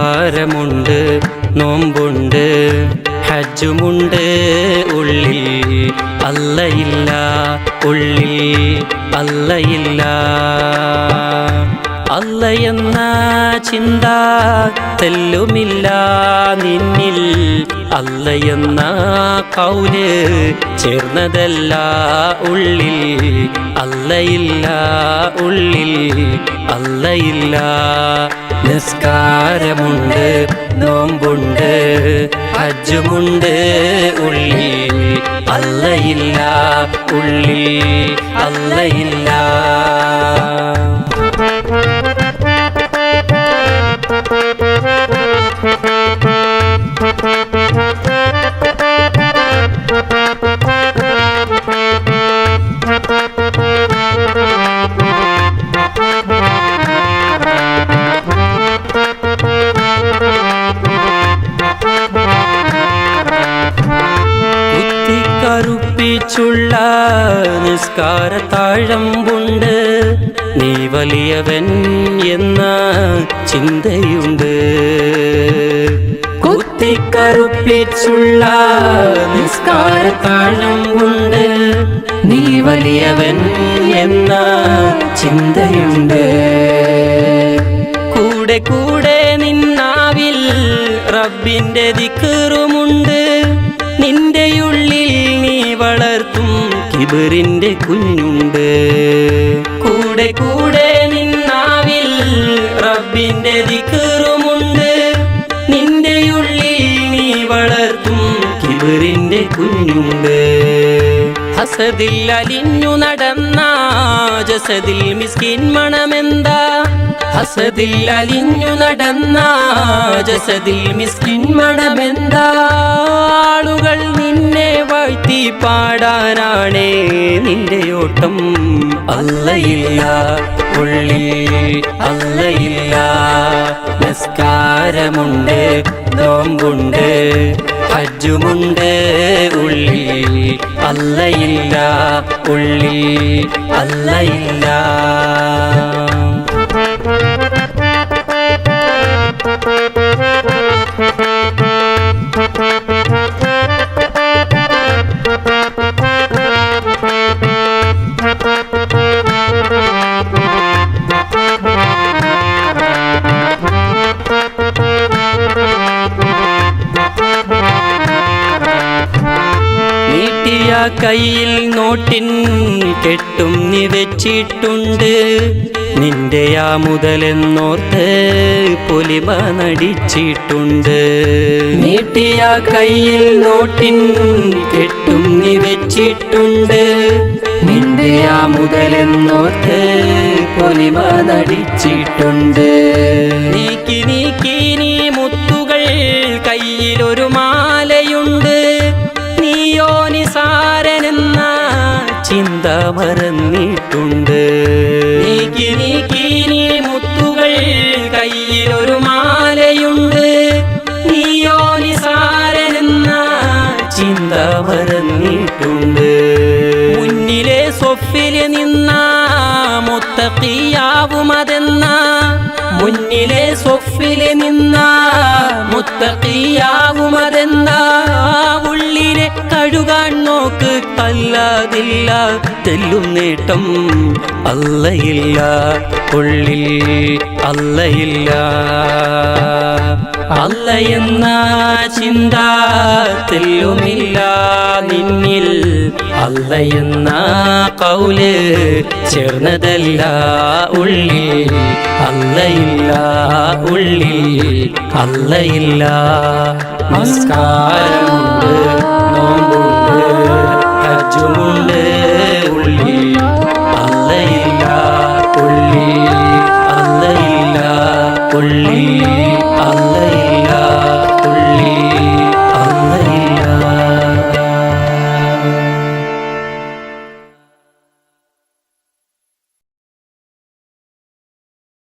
നിസ്കാരമുണ്ട് നോമ്പുണ്ട് ഹജ്ജുമുണ്ട്. ഉള്ളിൽ അല്ലയില്ല ഉള്ളിൽ അല്ലയില്ല. അല്ലയെന്ന ചിന്ത തെല്ലുമില്ല നിന്നിൽ. അല്ലയെന്ന കൗൽ ചേർന്നതല്ല ഉള്ളിൽ. അല്ലയില്ല ഉള്ളിൽ അല്ലയില്ല. നിസ്കാരമുണ്ട് നോമ്പുണ്ട് ഹജ്ജുമുണ്ട് ഉള്ളിൽ. അല്ലയില്ല ഉള്ളിൽ അല്ലയില്ല. കുത്തിക്കറുപ്പിച്ചുള്ള നിസ്കാര താഴമ്പുണ്ട്. നീ വലിയവൻ എന്ന ചിന്തയുണ്ട്. കുത്തിക്കറുപ്പിച്ചുള്ള നിസ്കാര താഴമ്പുണ്ട്. നീ വലിയവൻ എന്ന ചിന്തയുണ്ട്. കൂടെ കൂടെ നിന്നാവിൽ റബ്ബിന്റെ ദിക്കറുമുണ്ട് നിന്റെ ഉള്ളിൽ നീ വളർത്തും കിബറിന്റെ കുഞ്ഞുണ്ട്. കൂടെ കൂടെ നിന്നാവിൽ റബ്ബിന്റെ ദിക്കറുമുണ്ട് നിന്റെ ഉള്ളിൽ നീ വളർത്തും കിബറിന്റെ കുഞ്ഞുണ്ട്. ഹസദിൽ അലിഞ്ഞു നടന്ന ജസദിൽ മിസ്കിൻ മണമെന്താ? ഹസദിൽ അലിഞ്ഞു നടന്ന ജസദിൽ മിസ്കിൻ മണമെന്താ? ആളുകൾ നിന്നെ വാഴ്ത്തി പാടാനാണേ നിന്റെ ഓട്ടം അല്ലയില്ല ഉള്ളിൽ അല്ലയില്ല. നിസ്കാരമുണ്ട് നോമ്പുണ്ട് ഹജ്ജുമുണ്ട് ഉള്ളിൽ അല്ലയില്ല ഉള്ളിൽ അല്ലയില്ല. കയ്യിൽ നോട്ടിൻ കെട്ടും നീ വെച്ചിട്ടുണ്ട് നിന്റെ ആ മുതലെന്നോർത്ത് പൊലിമ നടിച്ചിട്ടുണ്ട്. നീട്ടിയ കയ്യിൽ നോട്ടിൻ കെട്ടും നീ വെച്ചിട്ടുണ്ട് നിന്റെ ആ മുതലെന്നോർത്ത് പൊലിമ നടിച്ചിട്ടുണ്ട്. നീക്കി നീക്കി നീ മുത്തുകൾ കയ്യിലൊരു ചിന്ത മറന്നിട്ടുണ്ട്. നീക്കി നീക്കി മുത്തുകൾ കയ്യിലൊരു മാലയുണ്ട്. നീയോ നിസാരനെന്ന ചിന്ത മറന്നിട്ടുണ്ട്. മുന്നിലെ സ്വഫിൽ നിന്ന മുത്തക്കിയാവുമതെന്ന മുന്നിലെ സ്വഫിൽ നിന്ന മുത്തക്കിയാവുമതെന്ന ഉള്ളിലെ കഴുകാൻ നോക്ക്. അല്ലാതില്ല തെല്ലും നേട്ടം അല്ലയില്ല. ഉള്ളിൽ അല്ലയില്ല. അല്ല എന്ന ചിന്ത തെല്ലുമില്ല നിന്നിൽ അല്ല എന്ന കൗൽ ചേർന്നതല്ല ഉള്ളിൽ. അല്ലയില്ല ഉള്ളിൽ. അല്ലയില്ല നമസ്കാരമുണ്ട് നോമ്പുണ്ട് ഹജ്ജുമുണ്ട്